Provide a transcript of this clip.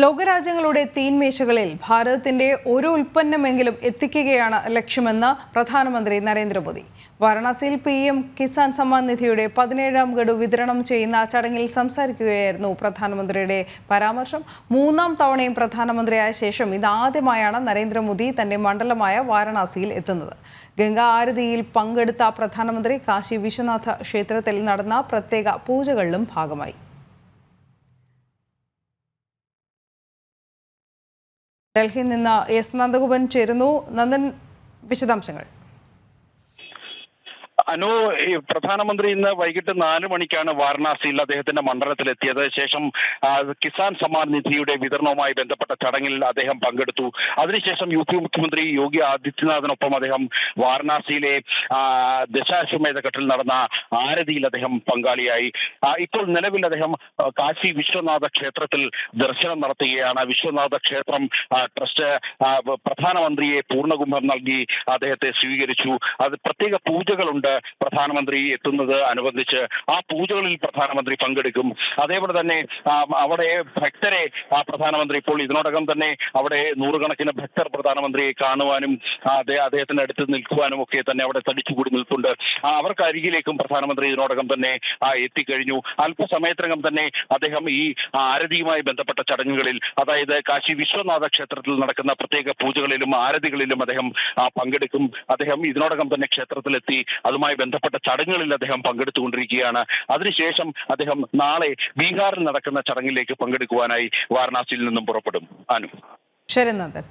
ലോകരാജ്യങ്ങളുടെ തീൻമേശകളിൽ ഭാരതത്തിന്റെ ഒരു ഉൽപ്പന്നമെങ്കിലും എത്തിക്കുകയാണ് ലക്ഷ്യമെന്ന് പ്രധാനമന്ത്രി നരേന്ദ്രമോദി. വാരണാസിയിൽ പി എം കിസാൻ സമ്മാൻ നിധിയുടെ പതിനേഴാം ഗഡു വിതരണം ചെയ്യുന്ന ചടങ്ങിൽ സംസാരിക്കുകയായിരുന്നു പ്രധാനമന്ത്രിയുടെ പരാമർശം. മൂന്നാം തവണയും പ്രധാനമന്ത്രിയായ ശേഷം ഇതാദ്യമായാണ് നരേന്ദ്രമോദി തന്റെ മണ്ഡലമായ വാരണാസിയിൽ എത്തുന്നത്. ഗംഗാ ആരതിയിൽ പങ്കെടുത്ത പ്രധാനമന്ത്രി കാശി വിശ്വനാഥ ക്ഷേത്രത്തിൽ നടന്ന പ്രത്യേക പൂജകളിലും ഭാഗമായി. ഡൽഹിയിൽ നിന്ന് എസ് നന്ദഗോപൻ ചേരുന്നു. നന്ദൻ വിശദാംശങ്ങൾ. അനു പ്രധാനമന്ത്രി ഇന്ന് വൈകിട്ട് നാല് മണിക്കാണ് വാരണാസിയിൽ അദ്ദേഹത്തിന്റെ മണ്ഡലത്തിലെത്തിയത്. ശേഷം കിസാൻ സമ്മാൻ നിധിയുടെ വിതരണവുമായി ബന്ധപ്പെട്ട ചടങ്ങിൽ അദ്ദേഹം പങ്കെടുത്തു. അതിനുശേഷം യു പി മുഖ്യമന്ത്രി യോഗി ആദിത്യനാഥിനൊപ്പം അദ്ദേഹം വാരണാസിയിലെ ദശാശ്വമേധ ഘട്ടിൽ നടന്ന ആരതിയിൽ അദ്ദേഹം പങ്കാളിയായി. ഇപ്പോൾ നിലവിൽ അദ്ദേഹം കാശി വിശ്വനാഥ ക്ഷേത്രത്തിൽ ദർശനം നടത്തുകയാണ്. വിശ്വനാഥ ക്ഷേത്രം ട്രസ്റ്റ് പ്രധാനമന്ത്രിയെ പൂർണകുംഭം നൽകി അദ്ദേഹത്തെ സ്വീകരിച്ചു. അത് പ്രത്യേക പൂജകളുണ്ട്. പ്രധാനമന്ത്രി എത്തുന്നത് അനുബന്ധിച്ച് ആ പൂജകളിൽ പ്രധാനമന്ത്രി പങ്കെടുക്കും. അതേപോലെ തന്നെ അവിടെ ഭക്തരെ പ്രധാനമന്ത്രി ഇപ്പോൾ ഇതിനോടകം തന്നെ അവിടെ നൂറുകണക്കിന് ഭക്തർ പ്രധാനമന്ത്രിയെ കാണുവാനും അദ്ദേഹത്തിന്റെ അടുത്ത് നിൽക്കുവാനും ഒക്കെ തന്നെ അവിടെ തടിച്ചുകൂടി നിൽപ്പുണ്ട്. അവർക്ക് അരികിലേക്കും പ്രധാനമന്ത്രി ഇതിനോടകം തന്നെ എത്തിക്കഴിഞ്ഞു. അല്പസമയത്തിനകം തന്നെ അദ്ദേഹം ഈ ആരതിയുമായി ബന്ധപ്പെട്ട ചടങ്ങുകളിൽ അതായത് കാശി വിശ്വനാഥ ക്ഷേത്രത്തിൽ നടക്കുന്ന പ്രത്യേക പൂജകളിലും ആരതികളിലും അദ്ദേഹം പങ്കെടുക്കും. അദ്ദേഹം ഇതിനോടകം തന്നെ ക്ഷേത്രത്തിലെത്തി അതുമായി ബന്ധപ്പെട്ട ചടങ്ങുകളിൽ അദ്ദേഹം പങ്കെടുത്തുകൊണ്ടിരിക്കുകയാണ്. അതിനുശേഷം അദ്ദേഹം നാളെ ബീഹാറിൽ നടക്കുന്ന ചടങ്ങിലേക്ക് പങ്കെടുക്കുവാനായി വാരണാസിയിൽ നിന്നും പുറപ്പെടും. അനു. ശരി നന്ദൻ